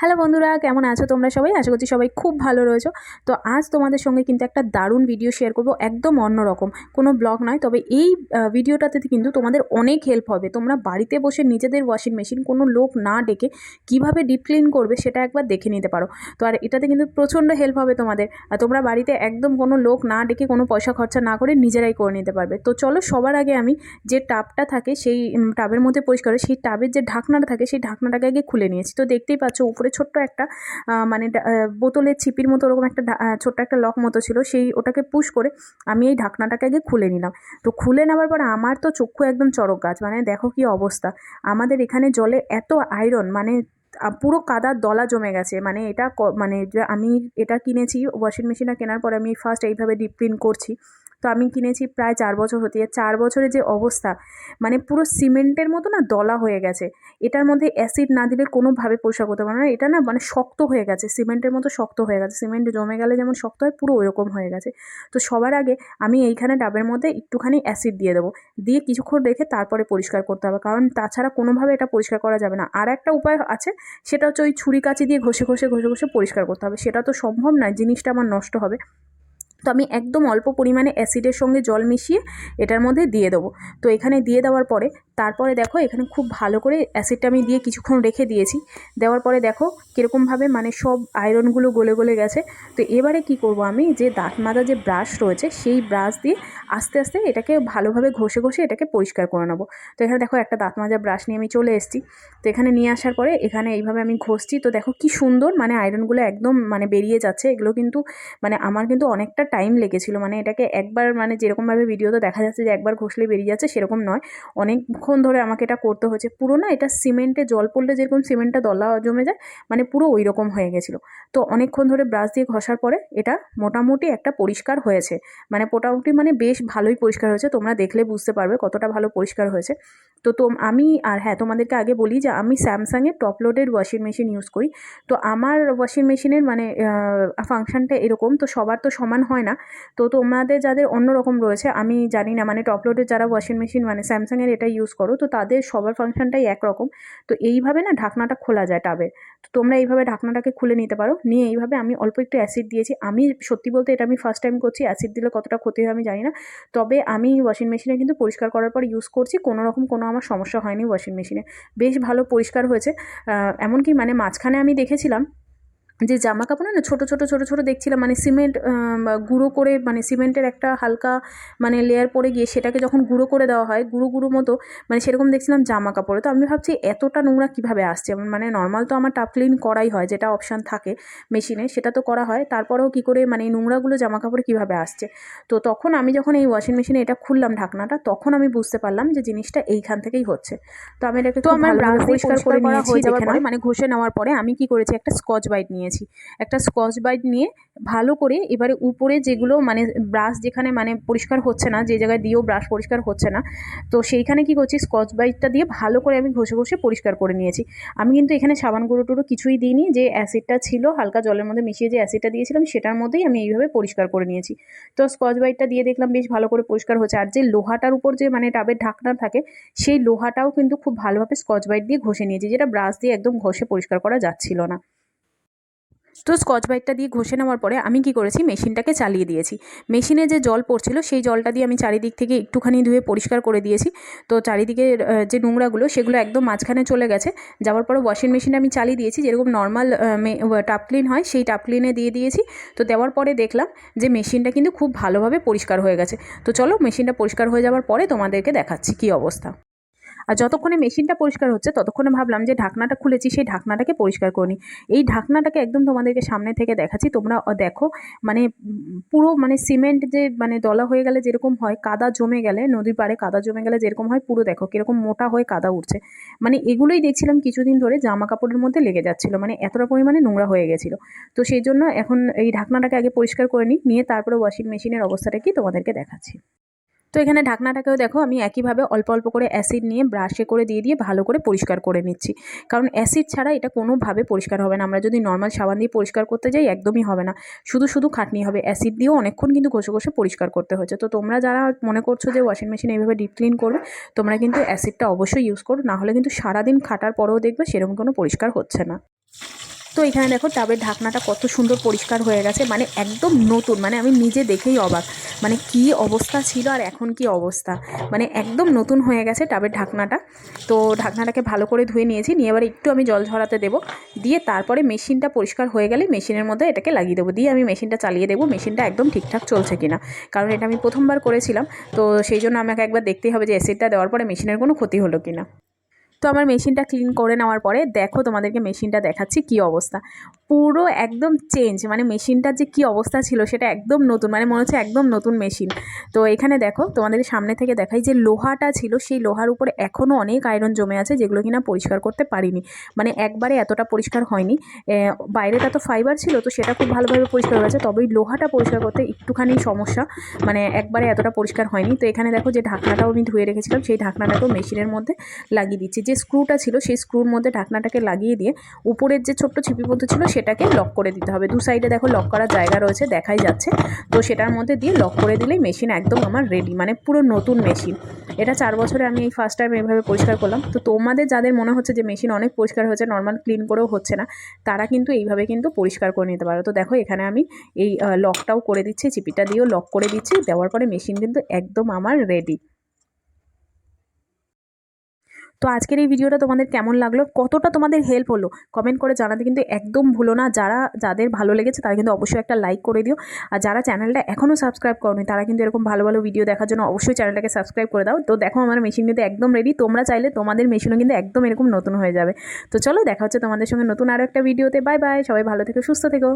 Hello বন্ধুরা, কেমন আছো তোমরা সবাই? আশা করছি সবাই খুব ভালো রয়েছো। তো আজ তোমাদের সঙ্গে কিন্তু একটা দারুণ ভিডিও শেয়ার করব, একদম অন্যরকম। কোনো ব্লগ নয়, তবে এই ভিডিওটাতে কিন্তু তোমাদের অনেক হেল্প হবে। তোমরা বাড়িতে বসে নিজেদের ওয়াশিং মেশিন কোনো লোক না ডেকে কীভাবে ডিপ ক্লিন করবে সেটা একবার দেখে নিতে পারো। তো আর এটাতে কিন্তু প্রচণ্ড হেল্প হবে তোমাদের। আর তোমরা বাড়িতে একদম কোনো লোক না ডেকে কোনো পয়সা খরচা না করে নিজেরাই করে নিতে পারবে। তো চলো সবার আগে আমি যে টাবটা থাকে, সেই টাবের মধ্যে পরিষ্কার সেই টাবের যে ঢাকনাটা থাকে, সেই ঢাকনাটাকে আগে খুলে নিয়েছি। তো দেখতেই পাচ্ছ উপরে ছোট্ট একটা মানে বোতলের ছিপির মতো ওরকম একটা ছোট্ট একটা লক মতো ছিল, সেই ওটাকে পুশ করে আমি এই ঢাকনাটাকে আগে খুলে নিলাম। তো খুলে নেওয়ার পর আমার তো চক্ষু একদম চড়ক গাছ মানে দেখো কি অবস্থা। আমাদের এখানে জলে এত আয়রন মানে পুরো কাদার দলা জমে গেছে মানে এটা মানে আমি এটা কিনেছি ওয়াশিং মেশিনটা কেনার পর আমি ফার্স্ট এইভাবে ডিপ ক্লিন করছি। তো আমি কিনেছি প্রায় চার বছর হতে। চার বছরে যে অবস্থা মানে পুরো সিমেন্টের মতো না দলা হয়ে গেছে। এটার মধ্যে অ্যাসিড না দিলে কোনোভাবে পরিষ্কার করতে পারে না। এটা না মানে শক্ত হয়ে গেছে, সিমেন্টের মতো শক্ত হয়ে গেছে। সিমেন্ট জমে গেলে যেমন শক্ত হয়, পুরো ওইরকম হয়ে গেছে। তো সবার আগে আমি এইখানে ডাবের মধ্যে একটুখানি অ্যাসিড দিয়ে দেবো। দিয়ে কিছুক্ষণ রেখে তারপরে পরিষ্কার করতে হবে। কারণ তাছাড়া কোনোভাবে এটা পরিষ্কার করা যাবে না। আর একটা উপায় আছে, সেটা হচ্ছে ওই ছুরি কাচি দিয়ে ঘষে ঘষে ঘষে ঘষে পরিষ্কার করতে হবে। সেটা তো সম্ভব নয়, জিনিসটা আমার নষ্ট হবে। তো আমি একদম অল্প পরিমাণে অ্যাসিডের সঙ্গে জল মিশিয়ে এটার মধ্যে দিয়ে দেবো। তো এখানে দিয়ে দেওয়ার পরে তারপরে দেখো এখানে খুব ভালো করে অ্যাসিডটা আমি দিয়ে কিছুক্ষণ রেখে দিয়েছি। দেওয়ার পরে দেখো কীরকমভাবে মানে সব আয়রনগুলো গলে গলে গেছে। তো এবারে কি করব আমি? যে দাঁত মাজা যে ব্রাশ রয়েছে, সেই ব্রাশ দিয়ে আস্তে আস্তে এটাকে ভালোভাবে ঘষে ঘষে এটাকে পরিষ্কার করে নেব। তো এখানে দেখো একটা দাঁত মাজা ব্রাশ নিয়ে আমি চলে এসেছি। তো এখানে নিয়ে আসার পরে এখানে এইভাবে আমি ঘষছি। তো দেখো কি সুন্দর মানে আয়রনগুলো একদম মানে বেরিয়ে যাচ্ছে। এগুলো কিন্তু মানে আমার কিন্তু অনেকটা টাইম লেগেছিল। মানে এটাকে একবার মানে যেরকমভাবে ভিডিওতে দেখা যাচ্ছে যে একবার ঘষলে বেরিয়ে যাচ্ছে, সেরকম নয়। অনেকক্ষণ ধরে আমাকে এটা করতে হয়েছে। পুরো না এটা সিমেন্টে জল পড়লে যেরকম সিমেন্টটা দলা জমে যায় মানে পুরো ওই রকম হয়ে গেছিল। তো অনেকক্ষণ ধরে ব্রাশ দিয়ে ঘষার পরে এটা মোটামুটি একটা পরিষ্কার হয়েছে। মানে মোটামুটি মানে বেশ ভালোই পরিষ্কার হয়েছে, তোমরা দেখলে বুঝতে পারবে কতটা ভালো পরিষ্কার হয়েছে। তো তোম, আমি আর হ্যাঁ তোমাদেরকে আগে বলি যে আমি স্যামসাংয়ের top loaded washing machine use করি। তো আমার ওয়াশিং মেশিনের মানে ফাংশনটা এরকম, তো সবার তো সমান হয় না। তো তোমাদের যাদের অন্য রকম রয়েছে, আমি জানি না মানে টপ লোডের যারা ওয়াশিং মেশিন মানে স্যামসাংয়ের এটা ইউজ করো। তো তাদের সবার ফাংশনটাই একরকম। তো এইভাবে না ঢাকনাটা খোলা যায় টাবের তো তোমরা এইভাবে ঢাকনাটাকে খুলে নিতে পারো। নিয়ে এইভাবে আমি অল্প একটু অ্যাসিড দিয়েছি। আমি সত্যি বলতে এটা আমি ফার্স্ট টাইম করছি। অ্যাসিড দিলে কতটা ক্ষতি হয় আমি জানি না। তবে আমি ওয়াশিং মেশিনে কিন্তু পরিষ্কার করার পর ইউজ করছি। কোনো রকম কোনো আমার সমস্যা হয়নি ওয়াশিং মেশিনে বেশ ভালো পরিষ্কার হয়েছে। এমনকি মানে মাঝখানে আমি দেখেছিলাম যে জামা কাপড়ে না ছোটো ছোটো ছোটো ছোটো দেখছিলাম মানে সিমেন্ট গুঁড়ো করে মানে সিমেন্টের একটা হালকা মানে লেয়ার পরে গিয়ে সেটাকে যখন গুঁড়ো করে দেওয়া হয় গুঁড়ো গুঁড়ো মতো মানে সেরকম দেখছিলাম জামা কাপড়ে তো আমি ভাবছি এতটা নোংরা কীভাবে আসছে? মানে নর্মাল তো আমার টাপ ক্লিন করাই হয় যেটা অপশান থাকে মেশিনে সেটা তো করা হয়। তারপরেও কী করে মানে এই নোংরাগুলো জামা কাপড়ে কীভাবে আসছে? তো তখন আমি যখন এই ওয়াশিং মেশিনে এটা খুললাম ঢাকনাটা তখন আমি বুঝতে পারলাম যে জিনিসটা এইখান থেকেই হচ্ছে। তো আমি এটাকে তো আমার পরিষ্কার করে নিয়েছি মানে ঘষে নেওয়ার পরে আমি কি করেছি একটা স্কচ বাইট নিয়েছি। একটা স্কচ বাইট নিয়ে ভালো করে এবারে উপরে যেগুলো মানে ব্রাশ যেখানে মানে পরিষ্কার হচ্ছে না, যে জায়গায় দিয়েও ব্রাশ পরিষ্কার হচ্ছে না, তো সেইখানে কি করছি, স্কচ বাইটটা দিয়ে ভালো করে আমি ঘষে ঘষে পরিষ্কার করে নিয়েছি। আমি কিন্তু এখানে সাবান গুঁড়ো টুড়ো কিছুই দিইনি, যে অ্যাসিডটা ছিল, হালকা জলের মধ্যে মিশিয়ে যে অ্যাসিডটা দিয়েছিলাম, সেটার মধ্যেই আমি এইভাবে পরিষ্কার করে নিয়েছি। তো স্কচ বাইটটা দিয়ে দেখলাম বেশ ভালো করে পরিষ্কার হচ্ছে, আর যে লোহাটার উপর যে মানে টাবের ঢাকনা থাকে, সেই লোহাটাও কিন্তু খুব ভালোভাবে স্কচ বাইট দিয়ে ঘষে নিয়েছি, যেটা ব্রাশ দিয়ে একদম ঘষে পরিষ্কার করা যাচ্ছিল না। তো স্কচ বাইটটা দিয়ে ঘষে নেওয়ার পরে আমি কি করেছি? মেশিনটাকে চালিয়ে দিয়েছি। মেশিনে যে জল পড়ছিল, সেই জলটা দিয়ে আমি চারিদিক থেকে একটুখানি ধুয়ে পরিষ্কার করে দিয়েছি। তো চারিদিকে যে নোংরাগুলো, সেগুলো একদম মাঝখানে চলে গেছে। যাওয়ার পরে ওয়াশিং মেশিনটা আমি চালিয়ে দিয়েছি। যেরকম নর্মাল টাপ ক্লিন হয়, সেই টাপ ক্লিনে দিয়ে দিয়েছি। তো দেওয়ার পরে দেখলাম যে মেশিনটা কিন্তু খুব ভালোভাবে পরিষ্কার হয়ে গেছে। তো চলো মেশিনটা পরিষ্কার হয়ে যাওয়ার পরে তোমাদেরকে দেখাচ্ছি কী অবস্থা। আর যতক্ষণে মেশিনটা পরিষ্কার হচ্ছে, ততক্ষণে ভাবলাম যে ঢাকনাটা খুলেছি, সেই ঢাকনাটাকে পরিষ্কার করি এই ঢাকনাটাকে একদম তোমাদেরকে সামনে থেকে দেখাচ্ছি। তোমরা দেখো মানে পুরো মানে সিমেন্ট যে মানে দলা হয়ে গেলে যেরকম হয়, কাদা জমে গেলে, নদীর পাড়ে কাদা জমে গেলে যেরকম হয়, পুরো দেখো কীরকম মোটা হয়ে কাদা উঠছে। মানে এগুলোই দেখছিলাম কিছুদিন ধরে জামা কাপড়ের মধ্যে লেগে যাচ্ছিল মানে এতটা পরিমাণে নোংরা হয়ে গেছিল। তো সেই জন্য এখন এই ঢাকনাটাকে আগে পরিষ্কার করে নিই, নিয়ে তারপরে ওয়াশিং মেশিনের অবস্থাটা কি তোমাদেরকে দেখাচ্ছি। তো এখানে ঢাকনাটাকেও দেখো, আমি একইভাবে অল্প অল্প করে অ্যাসিড নিয়ে ব্রাশে করে দিয়ে দিয়ে ভালো করে পরিষ্কার করে নিচ্ছি। কারণ অ্যাসিড ছাড়া এটা কোনোভাবে পরিষ্কার হবে না। আমরা যদি নর্মাল সাবান দিয়ে পরিষ্কার করতে যাই, একদমই হবে না। শুধু শুধু খাটনি হবে। অ্যাসিড দিয়েও অনেকক্ষণ কিন্তু ঘষে ঘষে পরিষ্কার করতে হচ্ছে তো তোমরা যারা মনে করছ যে ওয়াশিং মেশিন এইভাবে ডিপ ক্লিন করবে, তোমরা কিন্তু অ্যাসিডটা অবশ্যই ইউজ করো। না হলে কিন্তু সারাদিন খাটার পরেও দেখবে সেরকম কোনো পরিষ্কার হচ্ছে না। তো এখানে দেখো টাবের ঢাকনাটা কত সুন্দর পরিষ্কার হয়ে গেছে মানে একদম নতুন মানে আমি নিজে দেখেই অবাক মানে কি অবস্থা ছিল আর এখন কি অবস্থা মানে একদম নতুন হয়ে গেছে টাবের ঢাকনাটা, তো ঢাকনাটাকে ভালো করে ধুয়ে নিয়েছি, নিয়ে এবার একটু আমি জল ঝরাতে দেবো, দিয়ে তারপরে মেশিনটা পরিষ্কার হয়ে গেলে মেশিনের মধ্যে এটাকে লাগিয়ে দেবো, দিয়ে আমি মেশিনটা চালিয়ে দেবো, মেশিনটা একদম ঠিকঠাক চলছে কিনা, কারণ এটা আমি প্রথমবার করেছিলাম, তো সেই জন্য আমাকে একবার দেখতেই হবে যে এসিডটা দেওয়ার পরে মেশিনের কোনো ক্ষতি হলো কিনা। তো আমার মেশিনটা ক্লিন করে নেওয়ার পরে দেখো তোমাদেরকে মেশিনটা দেখাচ্ছি কি অবস্থা। পুরো একদম চেঞ্জ মানে মেশিনটার যে কি অবস্থা ছিল সেটা একদম নতুন মানে মনে হচ্ছে একদম নতুন মেশিন। তো এখানে দেখো তোমাদের সামনে থেকে দেখাই যে লোহাটা ছিল, সেই লোহার উপরে এখনও অনেক আয়রন জমে আছে যেগুলো কিনা পরিষ্কার করতে পারিনি। মানে একবারে এতটা পরিষ্কার হয়নি। বাইরেটা তো ফাইবার ছিল, তো সেটা খুব ভালোভাবে পরিষ্কার হয়েছে তবে লোহাটা পরিষ্কার করতে একটুখানি সমস্যা মানে একবারে এতটা পরিষ্কার হয়নি। তো এখানে দেখো যে ঢাকনাটাও আমি ধুয়ে রেখেছিলাম, সেই ঢাকনাটাকেও মেশিনের মধ্যে লাগিয়ে দিচ্ছি। যে স্ক্রুটা ছিল, সেই স্ক্রুর মধ্যে ঢাকনাটাকে লাগিয়ে দিয়ে উপরের যে ছোট্ট ছিপি মতো ছিল, সেটাকে লক করে দিতে হবে। দু সাইডে দেখো লক করার জায়গা রয়েছে, দেখাই যাচ্ছে। তো সেটার মধ্যে দিয়ে লক করে দিলেই মেশিন একদম আমার রেডি মানে পুরো নতুন মেশিন এটা চার বছরে আমি এই ফার্স্ট টাইম এইভাবে পরিষ্কার করলাম। তো তোমাদের যাদের মনে হচ্ছে যে মেশিন অনেক পরিষ্কার হয়েছে নর্মাল ক্লিন করেও হচ্ছে না, তারা কিন্তু এইভাবে কিন্তু পরিষ্কার করে নিতে পারো। তো দেখো এখানে আমি এই লকটাও করে দিচ্ছি চিপিটা দিয়েও লক করে দিচ্ছি, দেওয়ার পরে মেশিন কিন্তু একদম আমার রেডি তো আজকের এই ভিডিওটা তোমাদের কেমন লাগল? কতটা তোমাদের হেল্প হলো? কমেন্ট করে জানাতে কিন্তু একদম ভুলো না। যারা, যাদের ভালো লেগেছে তারা কিন্তু অবশ্যই একটা লাইক করে দিও। আর যারা চ্যানেলটা এখনও সাবস্ক্রাইব করনি, তারা কিন্তু এরকম ভালো ভালো ভিডিও দেখার জন্য অবশ্যই চ্যানেলটাকে সাবস্ক্রাইব করে দাও। তো দেখো আমার মেশিন কিন্তু একদম রেডি তোমরা চাইলে তোমাদের মেশিনও কিন্তু একদম এরকম নতুন হয়ে যাবে। তো চলো দেখা হচ্ছে তোমাদের সঙ্গে নতুন আরও একটা ভিডিওতে বাই বাই সবাই ভালো থেকো, সুস্থ থেকো।